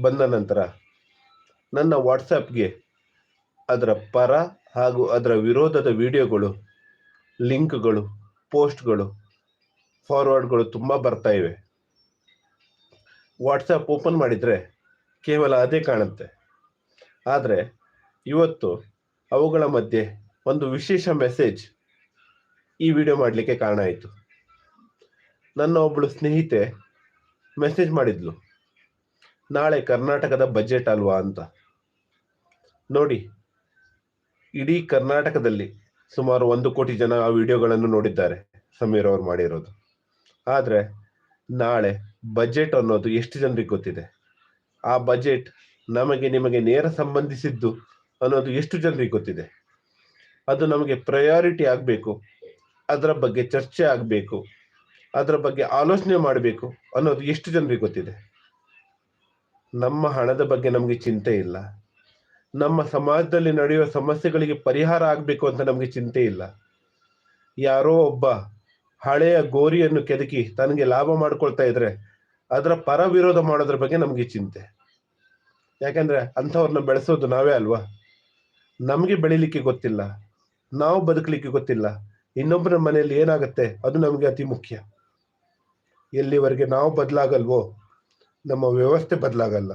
ಬಂದ ನಂತರ ನನ್ನ ವಾಟ್ಸಪ್ಗೆ ಅದರ ಪರ ಹಾಗೂ ಅದರ ವಿರೋಧದ ವಿಡಿಯೋಗಳು, ಲಿಂಕ್ಗಳು, ಪೋಸ್ಟ್ಗಳು, ಫಾರ್ವರ್ಡ್ಗಳು ತುಂಬ ಬರ್ತಾ ಇವೆ. ವಾಟ್ಸಪ್ ಓಪನ್ ಮಾಡಿದರೆ ಕೇವಲ ಅದೇ ಕಾಣುತ್ತೆ. ಆದರೆ ಇವತ್ತು ಅವುಗಳ ಮಧ್ಯೆ ಒಂದು ವಿಶೇಷ ಮೆಸೇಜ್ ಈ ವಿಡಿಯೋ ಮಾಡಲಿಕ್ಕೆ ಕಾರಣ ಆಯಿತು. ನನ್ನ ಒಬ್ಬಳು ಸ್ನೇಹಿತೆ ಮೆಸೇಜ್ ಮಾಡಿದ್ಲು. ನಾಳೆ ಕರ್ನಾಟಕದ ಬಜೆಟ್ ಅಲ್ವಾ ಅಂತ. ನೋಡಿ, ಇಡೀ ಕರ್ನಾಟಕದಲ್ಲಿ ಸುಮಾರು ಒಂದು ಕೋಟಿ ಜನ ಆ ವಿಡಿಯೋಗಳನ್ನು ನೋಡಿದ್ದಾರೆ, ಸಮೀರ್ ಅವರು ಮಾಡಿರೋದು. ಆದರೆ, ನಾಳೆ ಬಜೆಟ್ ಅನ್ನೋದು ಎಷ್ಟು ಜನರಿಗೆ ಗೊತ್ತಿದೆ? ಆ ಬಜೆಟ್ ನಮಗೆ ನಿಮಗೆ ನೇರ ಸಂಬಂಧಿಸಿದ್ದು ಅನ್ನೋದು ಎಷ್ಟು ಜನರಿಗೆ ಗೊತ್ತಿದೆ? ಅದು ನಮಗೆ ಪ್ರಯಾರಿಟಿ ಆಗಬೇಕು, ಅದರ ಬಗ್ಗೆ ಚರ್ಚೆ ಆಗಬೇಕು, ಅದರ ಬಗ್ಗೆ ಆಲೋಚನೆ ಮಾಡಬೇಕು ಅನ್ನೋದು ಎಷ್ಟು ಜನರಿಗೆ ಗೊತ್ತಿದೆ? ನಮ್ಮ ಹಣದ ಬಗ್ಗೆ ನಮಗೆ ಚಿಂತೆ ಇಲ್ಲ. ನಮ್ಮ ಸಮಾಜದಲ್ಲಿ ನಡೆಯುವ ಸಮಸ್ಯೆಗಳಿಗೆ ಪರಿಹಾರ ಆಗಬೇಕು ಅಂತ ನಮಗೆ ಚಿಂತೆ ಇಲ್ಲ. ಯಾರೋ ಒಬ್ಬ ಹಳೆಯ ಗೋರಿಯನ್ನು ಕೆದಕಿ ತನಗೆ ಲಾಭ ಮಾಡ್ಕೊಳ್ತಾ ಇದ್ರೆ ಅದರ ಪರ ವಿರೋಧ ಮಾಡೋದ್ರ ಬಗ್ಗೆ ನಮಗೆ ಚಿಂತೆ. ಯಾಕಂದ್ರೆ ಅಂಥವ್ರನ್ನ ಬೆಳೆಸೋದು ನಾವೇ ಅಲ್ವಾ? ನಮಗೆ ಬೆಳಿಲಿಕ್ಕೆ ಗೊತ್ತಿಲ್ಲ. ನಾವು ಬದುಕಲಿಕ್ಕೆ ಗೊತ್ತಿಲ್ಲ. ಇನ್ನೊಬ್ಬರ ಮನೆಯಲ್ಲಿ ಏನಾಗುತ್ತೆ ಅದು ನಮಗೆ ಅತಿ ಮುಖ್ಯ. ಎಲ್ಲಿವರೆಗೆ ನಾವು ಬದಲಾಗಲ್ವೋ ನಮ್ಮ ವ್ಯವಸ್ಥೆ ಬದಲಾಗಲ್ಲ